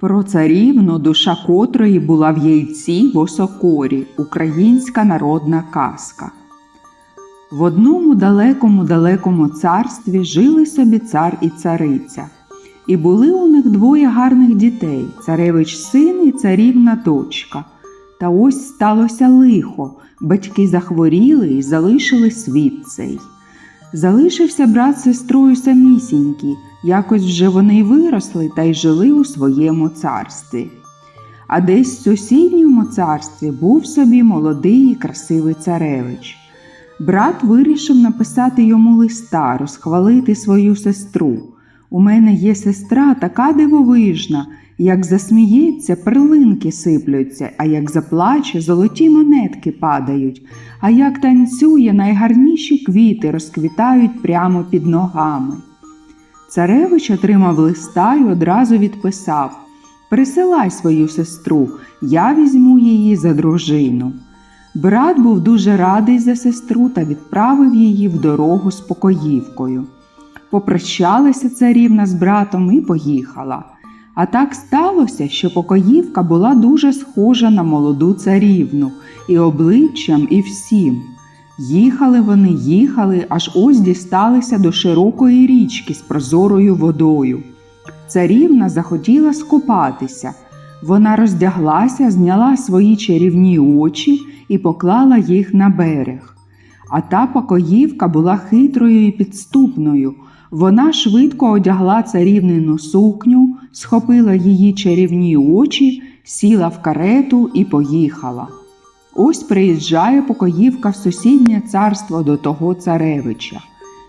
Про царівну, душа котрої була в яйці в осокорі, українська народна казка. В одному далекому далекому царстві жили собі цар і цариця. І були у них двоє гарних дітей царевич син і царівна дочка. Та ось сталося лихо, батьки захворіли і залишили світ цей. Залишився брат з сестрою самісінькі, якось вже вони й виросли та й жили у своєму царстві. А десь в сусідньому царстві був собі молодий і красивий царевич. Брат вирішив написати йому листа, розхвалити свою сестру. У мене є сестра така дивовижна, як засміється, перлинки сиплються, а як заплаче, золоті монетки падають, а як танцює, найгарніші квіти розквітають прямо під ногами. Царевич отримав листа і одразу відписав Присилай свою сестру, я візьму її за дружину. Брат був дуже радий за сестру та відправив її в дорогу з покоївкою. Попрощалася царівна з братом і поїхала. А так сталося, що покоївка була дуже схожа на молоду царівну і обличчям, і всім. Їхали вони, їхали, аж ось дісталися до широкої річки з прозорою водою. Царівна захотіла скупатися. Вона роздяглася, зняла свої чарівні очі і поклала їх на берег. А та покоївка була хитрою і підступною. Вона швидко одягла царівнину сукню, схопила її чарівні очі, сіла в карету і поїхала. Ось приїжджає покоївка в сусіднє царство до того царевича.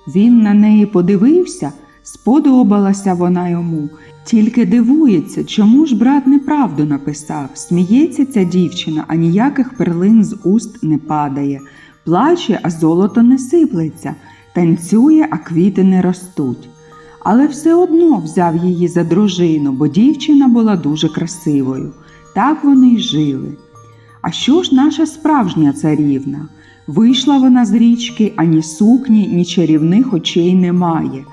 Він на неї подивився, сподобалася вона йому, тільки дивується, чому ж брат неправду написав. Сміється ця дівчина, а ніяких перлин з уст не падає, плаче, а золото не сиплеться, танцює, а квіти не ростуть. Але все одно взяв її за дружину, бо дівчина була дуже красивою. Так вони й жили. А що ж наша справжня царівна? Вийшла вона з річки, ані сукні, ні чарівних очей немає.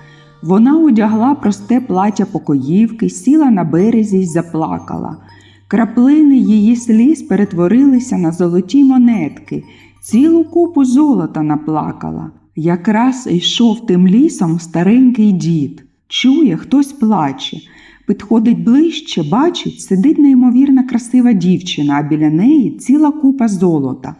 Вона одягла просте плаття покоївки, сіла на березі й заплакала. Краплини її сліз перетворилися на золоті монетки, цілу купу золота наплакала. Якраз йшов тим лісом старенький дід. Чує, хтось плаче. Підходить ближче, бачить, сидить неймовірна красива дівчина, а біля неї ціла купа золота.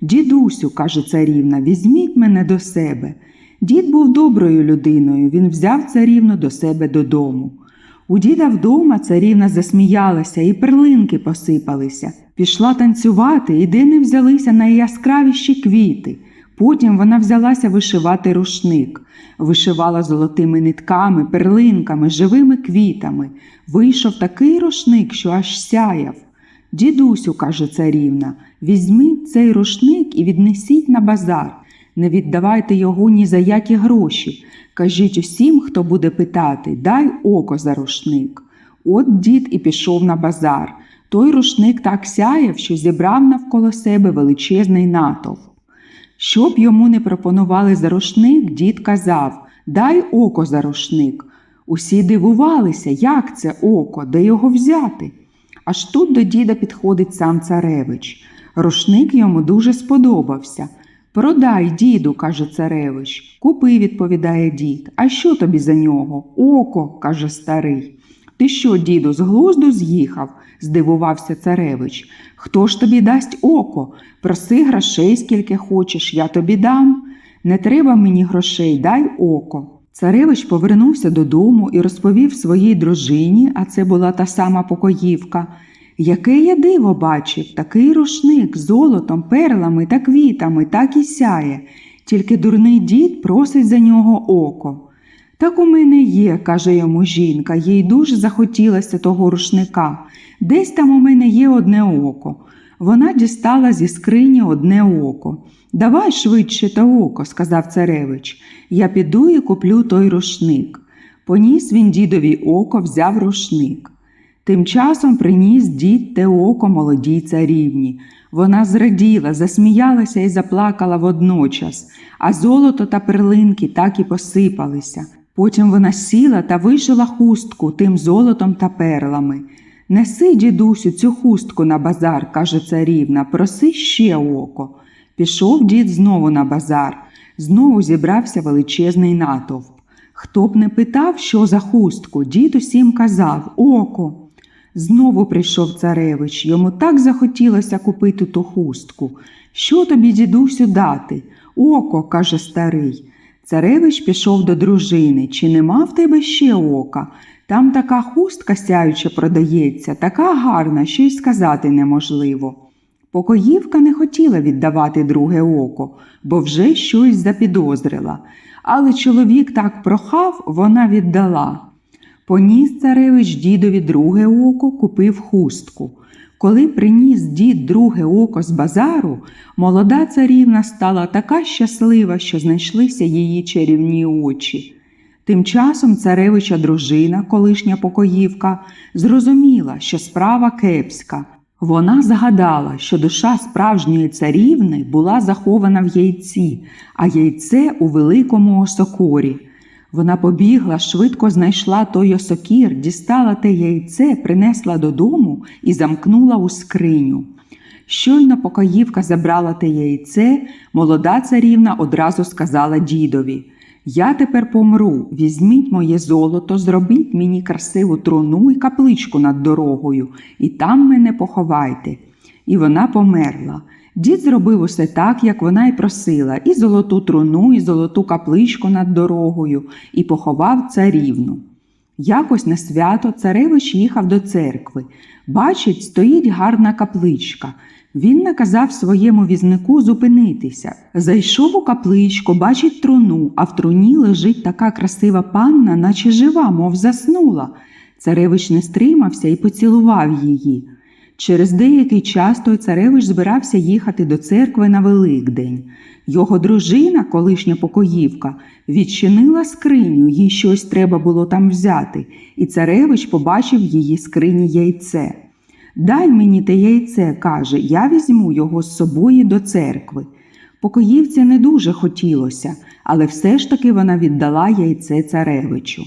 Дідусю, каже царівна, візьміть мене до себе. Дід був доброю людиною, він взяв царівну до себе додому. У діда вдома царівна засміялася і перлинки посипалися. Пішла танцювати і де не взялися найяскравіші квіти. Потім вона взялася вишивати рушник, вишивала золотими нитками, перлинками, живими квітами. Вийшов такий рушник, що аж сяяв. Дідусю, каже царівна, візьміть цей рушник і віднесіть на базар. Не віддавайте його ні за які гроші. Кажіть усім, хто буде питати, дай око за рушник. От дід і пішов на базар. Той рушник так сяяв, що зібрав навколо себе величезний натовп. Щоб йому не пропонували за рушник, дід казав Дай око за рушник. Усі дивувалися, як це око, де його взяти. Аж тут до діда підходить сам царевич. Рушник йому дуже сподобався. Продай, діду, каже царевич. Купи, відповідає дід. А що тобі за нього? Око, каже старий. Ти що, діду, з глузду з'їхав? здивувався царевич. Хто ж тобі дасть око? Проси грошей, скільки хочеш, я тобі дам. Не треба мені грошей, дай око. Царевич повернувся додому і розповів своїй дружині, а це була та сама покоївка. Яке я диво бачив, такий рушник золотом, перлами та квітами так і сяє, тільки дурний дід просить за нього око. Так у мене є, каже йому жінка, їй дуже захотілося того рушника. Десь там у мене є одне око. Вона дістала зі скрині одне око. Давай швидше те око, сказав царевич. Я піду і куплю той рушник. Поніс він дідові око, взяв рушник. Тим часом приніс дід те око молодій царівні. Вона зраділа, засміялася і заплакала водночас, а золото та перлинки так і посипалися. Потім вона сіла та вишила хустку тим золотом та перлами. Неси, дідусю, цю хустку на базар, каже царівна, проси ще око. Пішов дід знову на базар. Знову зібрався величезний натовп. Хто б не питав, що за хустку, дід усім казав око. Знову прийшов царевич, йому так захотілося купити ту хустку. Що тобі, дідусю, дати? Око, каже старий. Царевич пішов до дружини. Чи нема в тебе ще ока? Там така хустка сяюча продається, така гарна, що й сказати неможливо. Покоївка не хотіла віддавати друге око, бо вже щось запідозрила. Але чоловік так прохав, вона віддала. Поніс царевич дідові друге око, купив хустку. Коли приніс дід друге око з базару, молода царівна стала така щаслива, що знайшлися її чарівні очі. Тим часом царевича дружина, колишня покоївка, зрозуміла, що справа кепська. Вона згадала, що душа справжньої царівни була захована в яйці, а яйце у великому осокорі. Вона побігла, швидко знайшла той осокір, дістала те яйце, принесла додому і замкнула у скриню. Щойно покоївка забрала те яйце, молода царівна одразу сказала дідові Я тепер помру, візьміть моє золото, зробіть мені красиву труну і капличку над дорогою, і там мене поховайте. І вона померла. Дід зробив усе так, як вона й просила, і золоту труну, і золоту капличку над дорогою, і поховав царівну. Якось на свято царевич їхав до церкви. Бачить, стоїть гарна капличка. Він наказав своєму візнику зупинитися. Зайшов у капличку, бачить труну, а в труні лежить така красива панна, наче жива, мов заснула. Царевич не стримався і поцілував її. Через деякий час той царевич збирався їхати до церкви на Великдень. Його дружина, колишня покоївка, відчинила скриню, їй щось треба було там взяти, і царевич побачив її скрині яйце. Дай мені те яйце, каже, я візьму його з собою до церкви. Покоївці не дуже хотілося, але все ж таки вона віддала яйце царевичу.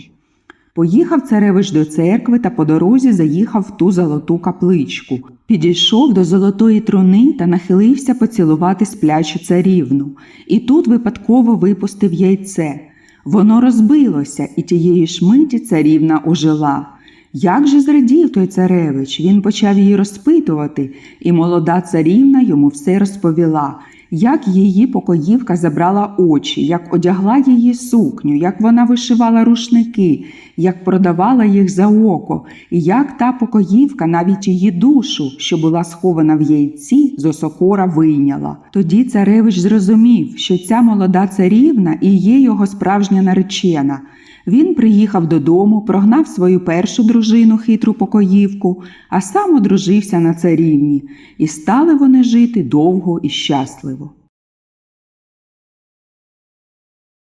Поїхав царевич до церкви та по дорозі заїхав в ту золоту капличку. Підійшов до золотої труни та нахилився поцілувати сплячу царівну. І тут випадково випустив яйце. Воно розбилося, і тієї ж миті царівна ожила. Як же зрадів той царевич, він почав її розпитувати, і молода царівна йому все розповіла, як її покоївка забрала очі, як одягла її сукню, як вона вишивала рушники, як продавала їх за око, і як та покоївка навіть її душу, що була схована в яйці, з осокора вийняла. Тоді царевич зрозумів, що ця молода царівна і є його справжня наречена. Він приїхав додому, прогнав свою першу дружину, хитру покоївку, а сам одружився на царівні, і стали вони жити довго і щасливо.